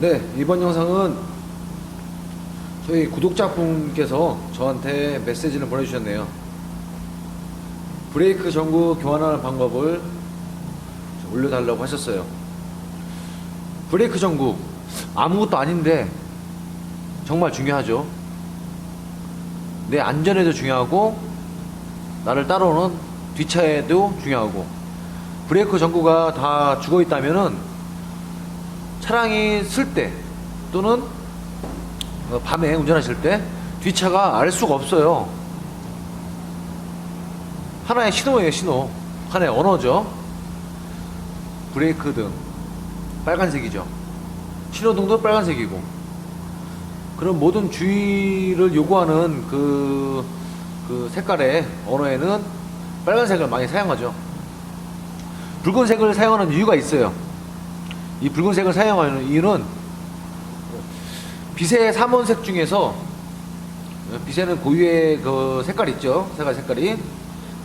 네, 이번 영상은 저희 구독자분께서 저한테 메시지를 보내주셨네요. 브레이크 전구 교환하는 방법을 올려달라고 하셨어요. 브레이크 전구 아무것도 아닌데 정말 중요하죠. 내 안전에도 중요하고 나를 따라오는 뒷차에도 중요하고 브레이크 전구가 다 죽어 있다면은 차량이 쓸 때 또는 어, 밤에 운전하실 때 뒷차가 알 수가 없어요. 하나의 신호예요, 신호. 하나의 언어죠. 브레이크 등 빨간색이죠. 신호등도 빨간색이고. 그런 모든 주의를 요구하는 그, 그 색깔의 언어에는 빨간색을 많이 사용하죠. 붉은색을 사용하는 이유가 있어요. 이 붉은색을 사용하는 이유는 빛의 삼원색 중에서 빛에는 고유의 그 색깔 있죠. 색깔 색깔이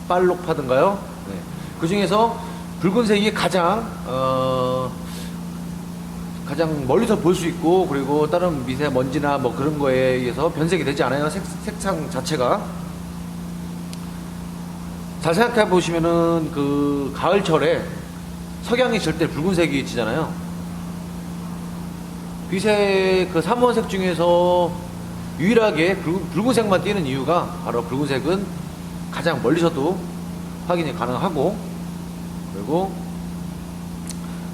빨록파든가요. 네. 그 중에서 붉은색이 가장 어, 가장 멀리서 볼 수 있고 그리고 다른 미세 먼지나 뭐 그런 거에 의해서 변색이 되지 않아요. 색, 색상 자체가 잘 생각해 보시면은 그 가을철에 석양이 질 때 붉은색이 지잖아요. 빛의 그 삼원색 중에서 유일하게 붉- 붉은 색만 띄는 이유가 바로 붉은색은 가장 멀리서도 확인이 가능하고 그리고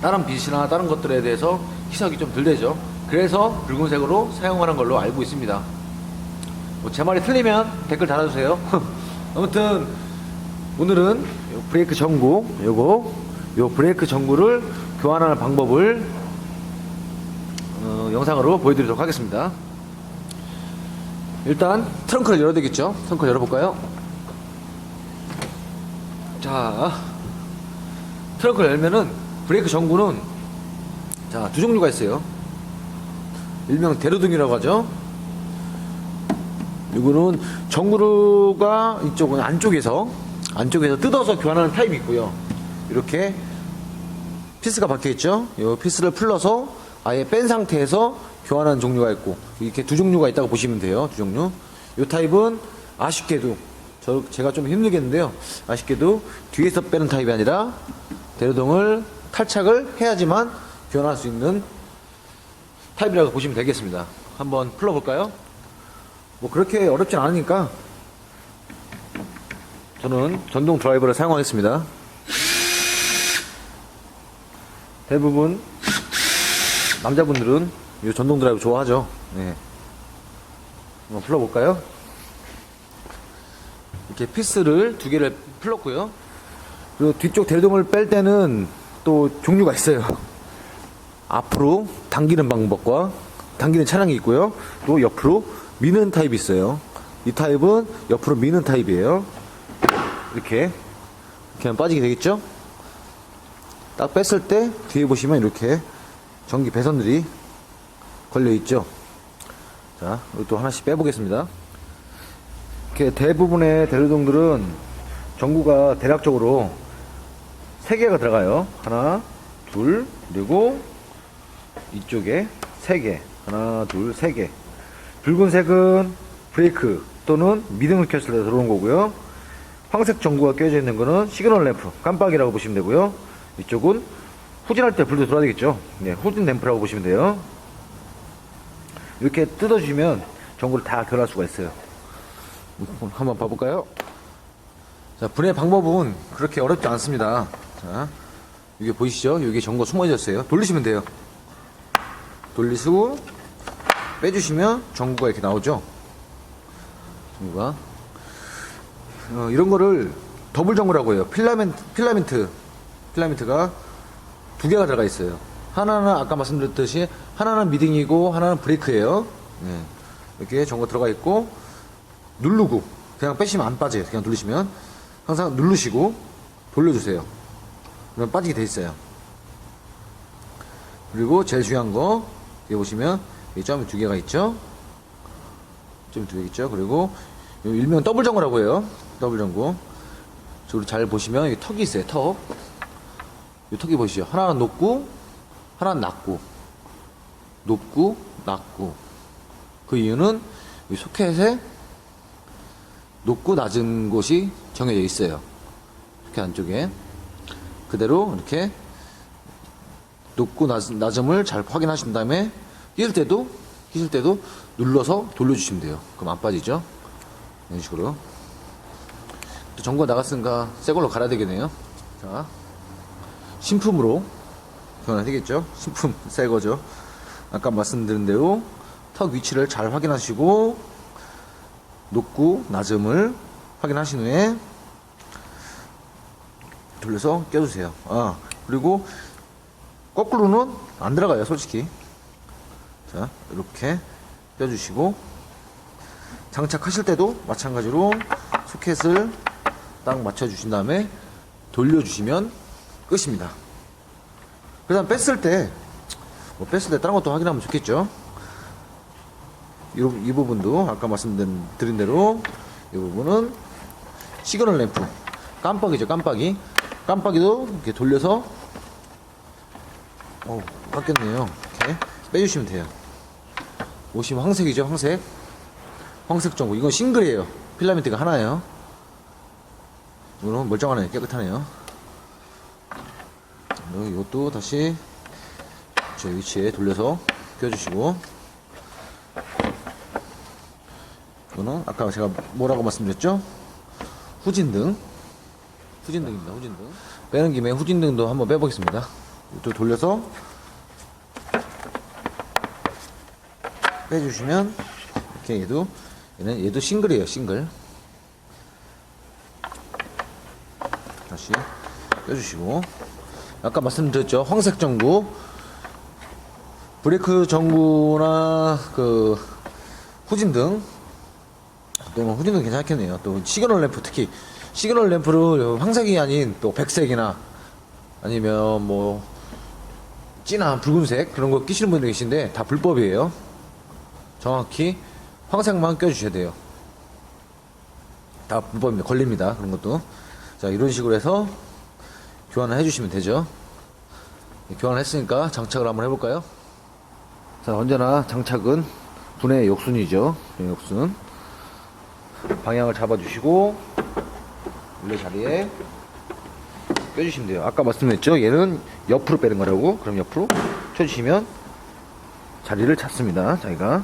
다른 빛이나 다른 것들에 대해서 희석이 좀 덜 되죠. 그래서 붉은색으로 사용하는 걸로 알고 있습니다. 뭐 제 말이 틀리면 댓글 달아주세요. 아무튼 오늘은 요 브레이크 전구 요거 요 브레이크 전구를 교환하는 방법을 어, 영상으로 보여드리도록 하겠습니다. 일단 트렁크를 열어야 되겠죠? 트렁크 열어볼까요? 자, 트렁크를 열면은 브레이크 전구는 자, 두 종류가 있어요. 일명 대로등이라고 하죠. 이거는 전구가 이쪽은 안쪽에서 안쪽에서 뜯어서 교환하는 타입이 있고요. 이렇게 피스가 박혀 있죠. 이 피스를 풀러서 아예 뺀 상태에서 교환하는 종류가 있고 이렇게 두 종류가 있다고 보시면 돼요. 두 종류. 이 타입은 아쉽게도 저 제가 좀 힘들겠는데요. 아쉽게도 뒤에서 빼는 타입이 아니라 대로동을 탈착을 해야지만 교환할 수 있는 타입이라고 보시면 되겠습니다. 한번 풀어볼까요? 뭐 그렇게 어렵진 않으니까 저는 전동 드라이버를 사용하겠습니다. 대부분 남자분들은 이 전동 드라이브 좋아하죠. 네. 한번 풀어볼까요? 이렇게 피스를 두 개를 풀었고요. 그리고 뒤쪽 대동을 뺄 때는 또 종류가 있어요. 앞으로 당기는 방법과 당기는 차량이 있고요. 또 옆으로 미는 타입이 있어요. 이 타입은 옆으로 미는 타입이에요. 이렇게 이렇게 하면 빠지게 되겠죠? 딱 뺐을 때 뒤에 보시면 이렇게 전기 배선들이 걸려 있죠. 자, 이것도 하나씩 빼보겠습니다. 이렇게 대부분의 대류동들은 전구가 대략적으로 3개가 들어가요. 하나, 둘, 그리고 이쪽에 3개. 하나, 둘, 3개. 붉은색은 브레이크 또는 미등을 켰을 때 들어온 거고요. 황색 전구가 껴져 있는 거는 시그널 램프, 깜빡이라고 보시면 되고요. 이쪽은 후진할 때 불도 들어야 되겠죠. 네, 후진 램프라고 보시면 돼요. 이렇게 뜯어주면 전구를 다 교환할 수가 있어요. 한번 봐볼까요? 자, 분해 방법은 그렇게 어렵지 않습니다. 자, 이게 보이시죠? 여기 전구가 숨어져 있어요. 돌리시면 돼요. 돌리시고 빼주시면 전구가 이렇게 나오죠. 전구가 어, 이런 거를 더블 전구라고 해요. 필라멘트, 필라멘트, 필라멘트가 두 개가 들어가 있어요. 하나는 아까 말씀드렸듯이 하나는 미딩이고 하나는 브레이크예요. 네. 이렇게 전구 들어가 있고 누르고 그냥 빼시면 안 빠져요. 그냥 누르시면 항상 누르시고 돌려주세요. 그럼 빠지게 돼 있어요. 그리고 제일 중요한 거 여기 보시면 여기 점이 두 개가 있죠. 점이 두 개 있죠. 그리고 요 일명 더블 전구라고 해요. 더블 전구. 저기 잘 보시면 여기 턱이 있어요. 턱. 이 턱이 보이시죠? 하나는 높고 하나는 낮고 높고 낮고 그 이유는 이 소켓에 높고 낮은 곳이 정해져 있어요. 이렇게 안쪽에 그대로 이렇게 높고 낮, 낮음을 잘 확인하신 다음에 끼울 때도 끼실 때도 눌러서 돌려주시면 돼요. 그럼 안 빠지죠? 이런 식으로. 또 전구가 나갔으니까 새 걸로 갈아야 되겠네요. 자, 신품으로 교환해야 되겠죠? 신품 새 거죠. 아까 말씀드린 대로 턱 위치를 잘 확인하시고 높고 낮음을 확인하신 후에 돌려서 껴주세요. 아 그리고 거꾸로는 안 들어가요, 솔직히. 자 이렇게 껴주시고 장착하실 때도 마찬가지로 소켓을 딱 맞춰주신 다음에 돌려주시면 끝입니다. 그 다음 뺐을 때, 뭐 뺐을 때 다른 것도 확인하면 좋겠죠. 이, 이 부분도 아까 말씀드린 드린 대로 이 부분은 시그널 램프. 깜빡이죠 깜빡이. 깜빡이도 이렇게 돌려서 어 깎였네요. 이렇게 빼주시면 돼요. 보시면 황색이죠 황색? 황색 전구 이건 싱글이에요. 필라멘트가 하나예요. 이거는 멀쩡하네 깨끗하네요 이것도 다시 저 위치에 돌려서 껴주시고. 이거는 아까 제가 뭐라고 말씀드렸죠? 후진등. 후진등입니다 후진등. 빼는 김에 후진등도 한번 빼보겠습니다. 또 돌려서 빼주시면 이렇게 얘도 얘는 얘도 싱글이에요 싱글. 다시 빼주시고 아까 말씀드렸죠. 황색 전구 브레이크 전구나 그 후진 등. 또뭐 후진 등 괜찮겠네요. 또 시그널 램프 특히 시그널 램프를 황색이 아닌 또 백색이나 아니면 뭐 진한 붉은색 그런 거 끼시는 분들 계신데 다 불법이에요. 정확히 황색만 껴주셔야 돼요. 다 불법입니다. 걸립니다. 그런 것도. 자 이런 식으로 해서 교환을 해주시면 되죠. 교환을 했으니까 장착을 한번 해볼까요? 자 언제나 장착은 분해 역순이죠. 분해 역순. 방향을 잡아주시고 원래 자리에 껴주시면 돼요. 아까 말씀드렸죠? 얘는 옆으로 빼는 거라고. 그럼 옆으로 쳐주시면 자리를 잡습니다 자기가.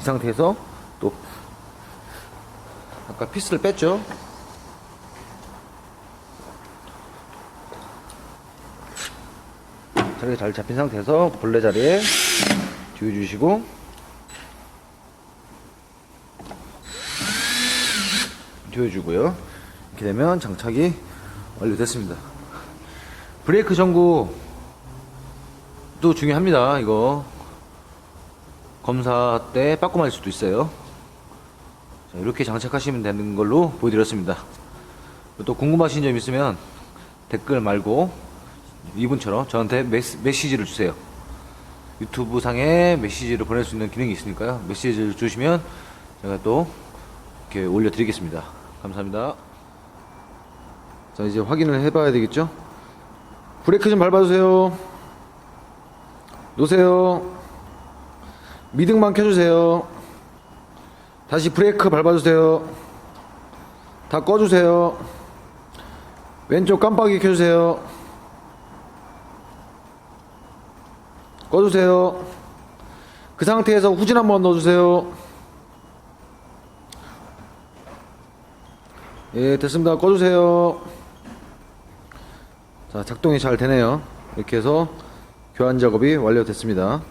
이 상태에서 또 아까 피스를 뺐죠 자리가 잘 잡힌 상태에서 본래 자리에 조여주시고. 조여주고요. 이렇게 되면 장착이 완료됐습니다. 브레이크 전구도 중요합니다 이거. 검사 때 빠꾸 맞을 수도 있어요. 자, 이렇게 장착하시면 되는 걸로 보여드렸습니다. 또 궁금하신 점 있으면 댓글 말고 이분처럼 저한테 메시, 메시지를 주세요. 유튜브 상에 메시지를 보낼 수 있는 기능이 있으니까요. 메시지를 주시면 제가 또 이렇게 올려드리겠습니다. 감사합니다. 자 이제 확인을 해봐야 되겠죠? 브레이크 좀 밟아주세요. 놓으세요. 미등만 켜주세요. 다시 브레이크 밟아주세요. 다 꺼주세요. 왼쪽 깜빡이 켜주세요 꺼주세요. 그 상태에서 후진 한번 넣어주세요. 예 됐습니다. 꺼주세요. 자 작동이 잘 되네요. 이렇게 해서 교환 작업이 완료됐습니다